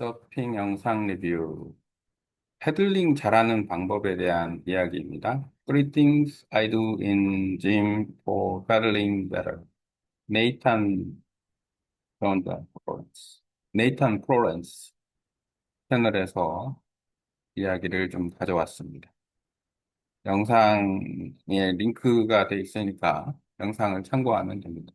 서핑 영상 리뷰. 패들링 잘하는 방법에 대한 이야기입니다. Three things I do in gym for paddling better. 네이탄 프로렌스. 네이탄 프로렌스 채널에서 이야기를 좀 가져왔습니다. 영상에 링크가 돼 있으니까 영상을 참고하면 됩니다.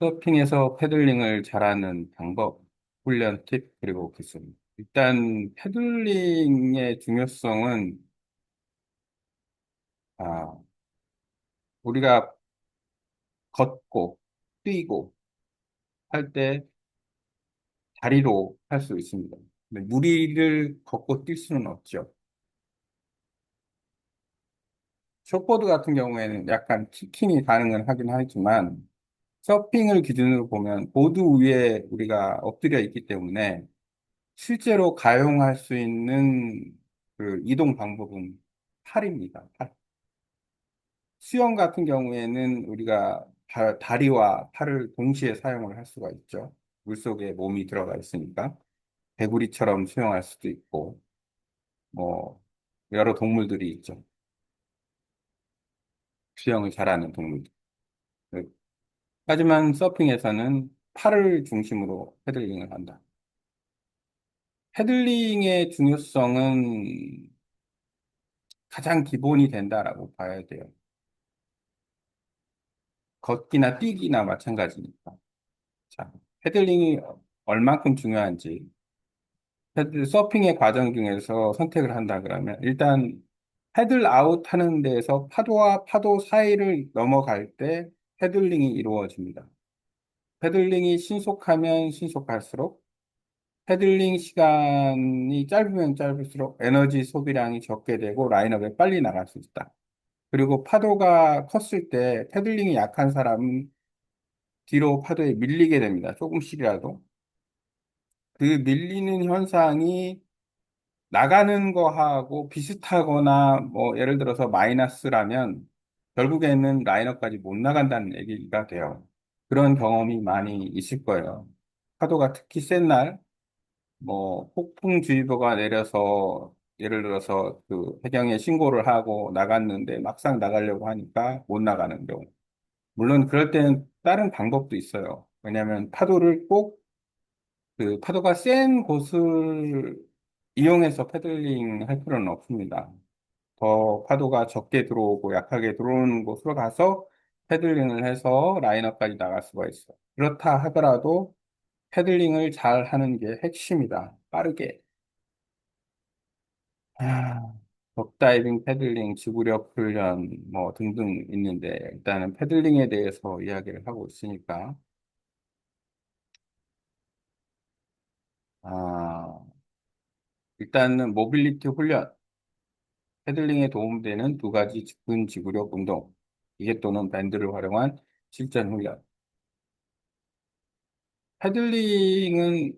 서핑에서 패들링을 잘하는 방법, 훈련 팁, 그리고 기술. 일단 패들링의 중요성은 아, 우리가 걷고 뛰고 할 때 다리로 할 수 있습니다. 무리를 걷고 뛸 수는 없죠. 숏보드 같은 경우에는 약간 키킹이 가능은 하긴 하지만 서핑을 기준으로 보면 보드 위에 우리가 엎드려 있기 때문에 실제로 가용할 수 있는 그 이동 방법은 팔입니다. 팔. 수영 같은 경우에는 우리가 다- 다리와 팔을 동시에 사용을 할 수가 있죠. 물속에 몸이 들어가 있으니까. 개구리처럼 수영할 수도 있고, 뭐, 여러 동물들이 있죠. 수영을 잘하는 동물들. 네. 하지만 서핑에서는 팔을 중심으로 패들링을 한다. 패들링의 중요성은 가장 기본이 된다라고 봐야 돼요. 걷기나 뛰기나 마찬가지니까. 자, 패들링이 얼만큼 중요한지. 서핑의 과정 중에서 선택을 한다 그러면 일단 패들 아웃 하는 데에서 파도와 파도 사이를 넘어갈 때 패들링이 이루어집니다. 패들링이 신속하면 신속할수록 패들링 시간이 짧으면 짧을수록 에너지 소비량이 적게 되고 라인업에 빨리 나갈 수 있다. 그리고 파도가 컸을 때 패들링이 약한 사람은 뒤로 파도에 밀리게 됩니다. 조금씩이라도. 그 밀리는 현상이 나가는 거하고 비슷하거나 뭐 예를 들어서 마이너스라면 결국에는 라인업까지 못 나간다는 얘기가 돼요. 그런 경험이 많이 있을 거예요. 파도가 특히 센 날, 뭐 폭풍주의보가 내려서 예를 들어서 그 해경에 신고를 하고 나갔는데 막상 나가려고 하니까 못 나가는 경우. 물론 그럴 때는 다른 방법도 있어요. 왜냐하면 파도를 꼭 그 파도가 센 곳을 이용해서 패들링 할 필요는 없습니다. 더 파도가 적게 들어오고 약하게 들어오는 곳으로 가서 패들링을 해서 라인업까지 나갈 수가 있어요. 그렇다 하더라도 패들링을 잘 하는 게 핵심이다. 빠르게. 아, 덕다이빙, 패들링, 지구력 훈련 뭐 등등 있는데 일단은 패들링에 대해서 이야기를 하고 있으니까 아, 일단은 모빌리티 훈련, 패들링에 도움되는 두 가지 즉근 지구력 운동, 기계 또는 밴드를 활용한 실전 훈련. 패들링은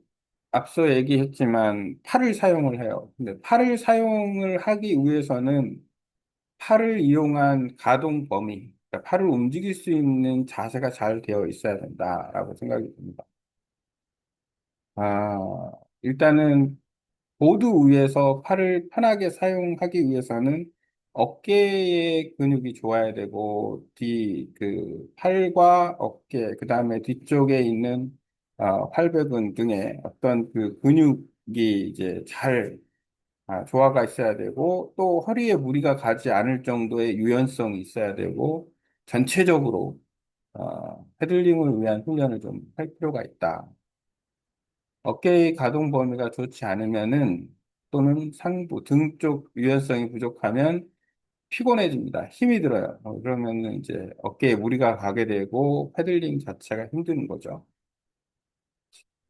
앞서 얘기했지만 팔을 사용을 해요. 근데 팔을 사용을 하기 위해서는 팔을 이용한 가동 범위, 그러니까 팔을 움직일 수 있는 자세가 잘 되어 있어야 된다라고 생각이 듭니다. 아, 일단은 보드 위에서 팔을 편하게 사용하기 위해서는 어깨의 근육이 좋아야 되고, 뒤, 그, 팔과 어깨, 그 다음에 뒤쪽에 있는, 어, 팔배근 등의 어떤 그 근육이 이제 잘, 아, 조화가 있어야 되고, 또 허리에 무리가 가지 않을 정도의 유연성이 있어야 되고, 전체적으로, 어, 패들링을 위한 훈련을 좀 할 필요가 있다. 어깨의 가동 범위가 좋지 않으면은 또는 상부, 등 쪽 유연성이 부족하면 피곤해집니다. 힘이 들어요. 어, 그러면은 이제 어깨에 무리가 가게 되고 패들링 자체가 힘든 거죠.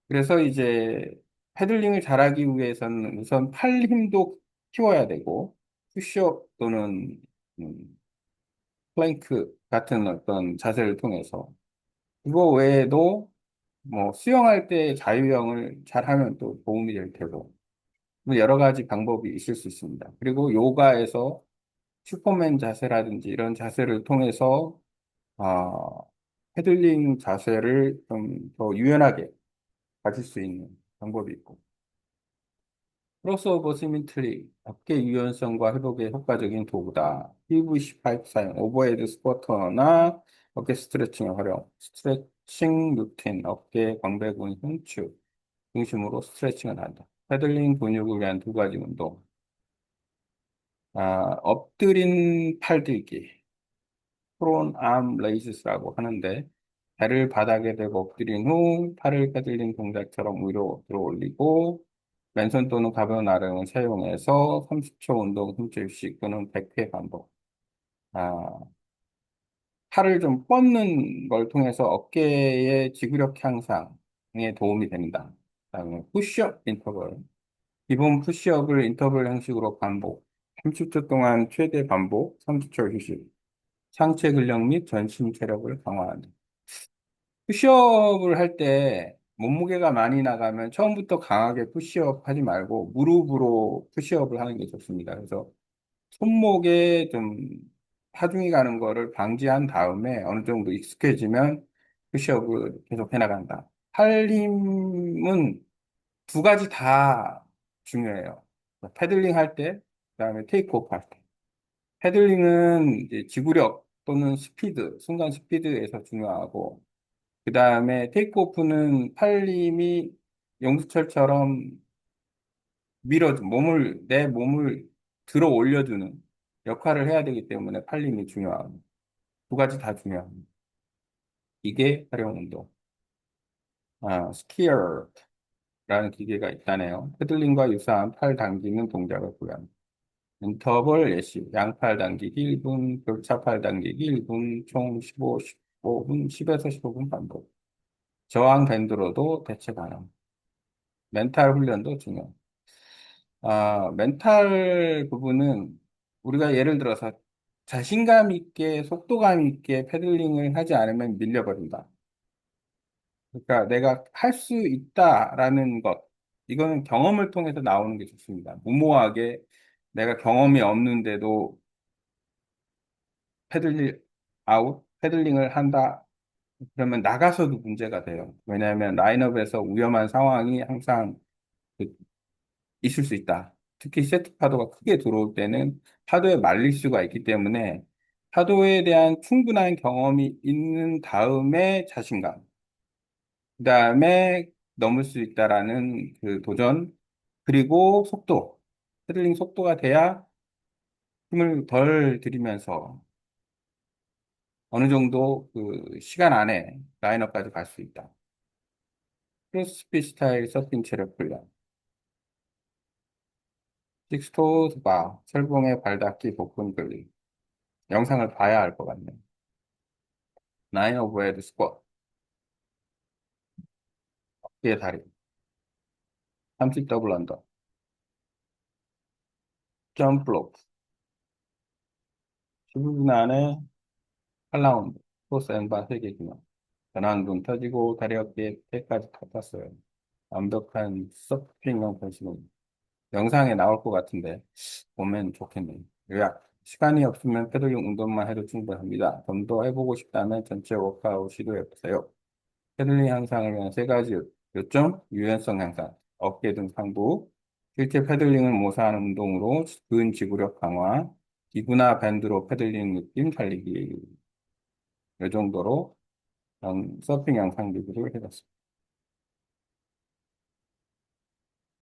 그래서 이제 패들링을 잘하기 위해서는 우선 팔 힘도 키워야 되고 푸시업 또는 음, 플랭크 같은 어떤 자세를 통해서 그거 외에도 뭐 수영할 때 자유형을 잘하면 또 도움이 될 테고 뭐 여러 가지 방법이 있을 수 있습니다. 그리고 요가에서 슈퍼맨 자세라든지 이런 자세를 통해서 어, 패들링 자세를 좀 더 유연하게 가질 수 있는 방법이 있고. 크로스오버 시미트리, 어깨 유연성과 회복에 효과적인 도구다. PVC 파이프 사용, 오버헤드 스쿼터나 어깨 스트레칭의 활용, 스트레 칭 루틴, 어깨 광배근 흉추 중심으로 스트레칭을 한다. 패들링 근육을 위한 두 가지 운동. 아, 엎드린 팔들기, 프론 암 레이즈스라고 하는데, 배를 바닥에 대고 엎드린 후 팔을 패들링 동작처럼 위로 들어 올리고, 맨손 또는 가벼운 아령을 사용해서 30초 운동 흠집 씩 또는 100회 반복. 아, 팔을 좀 뻗는 걸 통해서 어깨의 지구력 향상에 도움이 됩니다. 그다음에 푸시업 인터벌. 기본 푸시업을 인터벌 형식으로 반복. 30초 동안 최대 반복, 30초 휴식. 상체 근력 및 전신 체력을 강화한다. 푸시업을 할 때 몸무게가 많이 나가면 처음부터 강하게 푸시업 하지 말고 무릎으로 푸시업을 하는 게 좋습니다. 그래서 손목에 좀 하중이 가는 거를 방지한 다음에 어느 정도 익숙해지면 푸시업을 계속 해나간다. 팔 힘은 두 가지 다 중요해요. 패들링 할 때, 그다음에 테이크오프 할 때. 패들링은 이제 지구력 또는 스피드, 순간 스피드에서 중요하고, 그 다음에 테이크오프는 팔 힘이 영수철처럼 밀어, 몸을, 내 몸을 들어 올려주는 역할을 해야 되기 때문에 팔 힘이 중요하고, 두 가지 다 중요합니다. 이게 활용 운동. 아, 스키어라는 기계가 있다네요. 패들링과 유사한 팔 당기는 동작을 구현. 인터벌 예시, 양팔 당기기 1분, 교차팔 당기기 1분, 총 15, 15분, 10에서 15분 반복. 저항 밴드로도 대체 가능. 멘탈 훈련도 중요. 아, 멘탈 부분은 우리가 예를 들어서 자신감 있게, 속도감 있게 패들링을 하지 않으면 밀려버린다. 그러니까 내가 할 수 있다라는 것, 이거는 경험을 통해서 나오는 게 좋습니다. 무모하게 내가 경험이 없는데도 패들링 아웃, 패들링을 한다. 그러면 나가서도 문제가 돼요. 왜냐하면 라인업에서 위험한 상황이 항상 그 있을 수 있다. 특히 세트 파도가 크게 들어올 때는 파도에 말릴 수가 있기 때문에 파도에 대한 충분한 경험이 있는 다음에 자신감. 그 다음에 넘을 수 있다라는 그 도전, 그리고 속도. 패들링 속도가 돼야 힘을 덜 들이면서 어느 정도 그 시간 안에 라인업까지 갈 수 있다. 크로스핏 스타일 서핑 체력 훈련. 식스토 바, 철봉의 발닦기 복근 근리. 영상을 봐야 할것 같네요. 나인 오브 헤드 스쿼트. 어깨 다리. 30 더블 언더. 점프 로프. 15분 안에 8라운드. 코스 앤바 3개 기능. 전완근 펴지고 다리 어깨 때까지 탔었어요. 완벽한 서핑용 변신은 영상에 나올 것 같은데 보면 좋겠네요. 요약. 시간이 없으면 패들링 운동만 해도 충분합니다. 좀 더 해보고 싶다면 전체 워크아웃 시도해보세요. 패들링 향상을 위한 세 가지 요점, 유연성 향상, 어깨 등 상부, 실제 패들링을 모사하는 운동으로 근 지구력 강화, 기구나 밴드로 패들링 느낌 살리기. 이 정도로 서핑 영상 리뷰를 해봤습니다.